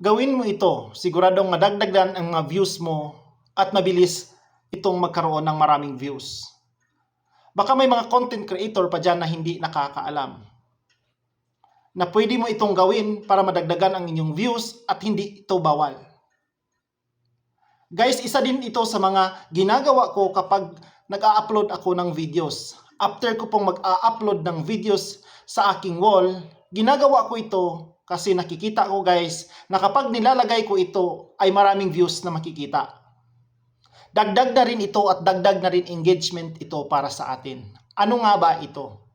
Gawin mo ito, siguradong madagdagan ang mga views mo at mabilis itong magkaroon ng maraming views. Baka may mga content creator pa dyan na hindi nakakaalam na pwede mo itong gawin para madagdagan ang inyong views at hindi ito bawal. Guys, isa din ito sa mga ginagawa ko kapag nag-a-upload ako ng videos. After ko pong mag-a-upload ng videos sa aking wall, ginagawa ko ito kasi nakikita ko guys na kapag nilalagay ko ito ay maraming views na makikita. Dagdag na rin ito at dagdag na rin engagement ito para sa atin. Ano nga ba ito?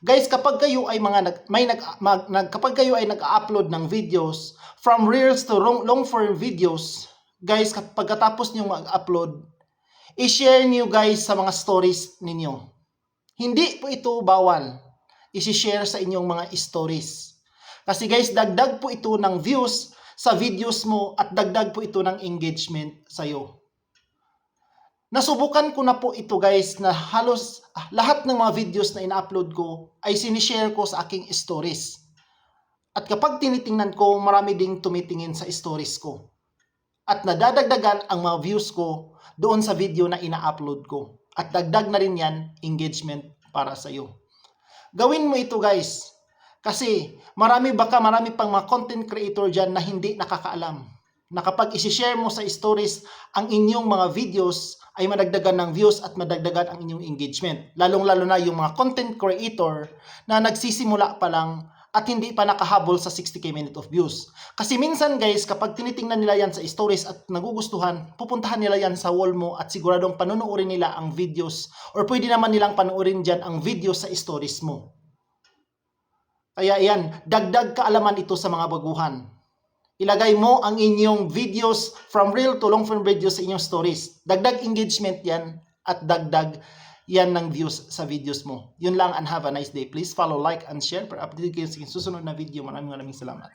Guys, kapag kayo ay mga nag, may nag, mag, nag kapag kayo ay nag-upload ng videos from reels to long, long form videos, guys, pagkatapos niyo mag-upload, i-share niyo guys sa mga stories ninyo. Hindi po ito bawal. I-share sa inyong mga stories. Kasi guys, dagdag po ito ng views sa videos mo at dagdag po ito ng engagement sa iyo. Nasubukan ko na po ito guys na halos ah, lahat ng mga videos na ina-upload ko ay sinishare ko sa aking stories. At kapag tinitingnan ko, marami ding tumitingin sa stories ko. At nadadagdagan ang mga views ko doon sa video na ina-upload ko. At dagdag na rin yan engagement para sa iyo. Gawin mo ito guys. Kasi marami baka marami pang mga content creator dyan na hindi nakakaalam na kapag isi-share mo sa stories ang inyong mga videos ay madagdagan ng views at madagdagan ang inyong engagement. Lalong-lalo na yung mga content creator na nagsisimula pa lang at hindi pa nakahabol sa 60k minute of views. Kasi minsan guys, kapag tinitingnan nila yan sa stories at nagugustuhan, pupuntahan nila yan sa wall mo at siguradong panunuorin nila ang videos or pwede naman nilang panuorin dyan ang videos sa stories mo. Kaya yan, dagdag kaalaman ito sa mga baguhan. Ilagay mo ang inyong videos from real to long form videos sa inyong stories. Dagdag engagement yan at dagdag yan ng views sa videos mo. Yun lang and have a nice day. Please follow, like, and share para update kayo sa susunod na video. Maraming maraming salamat.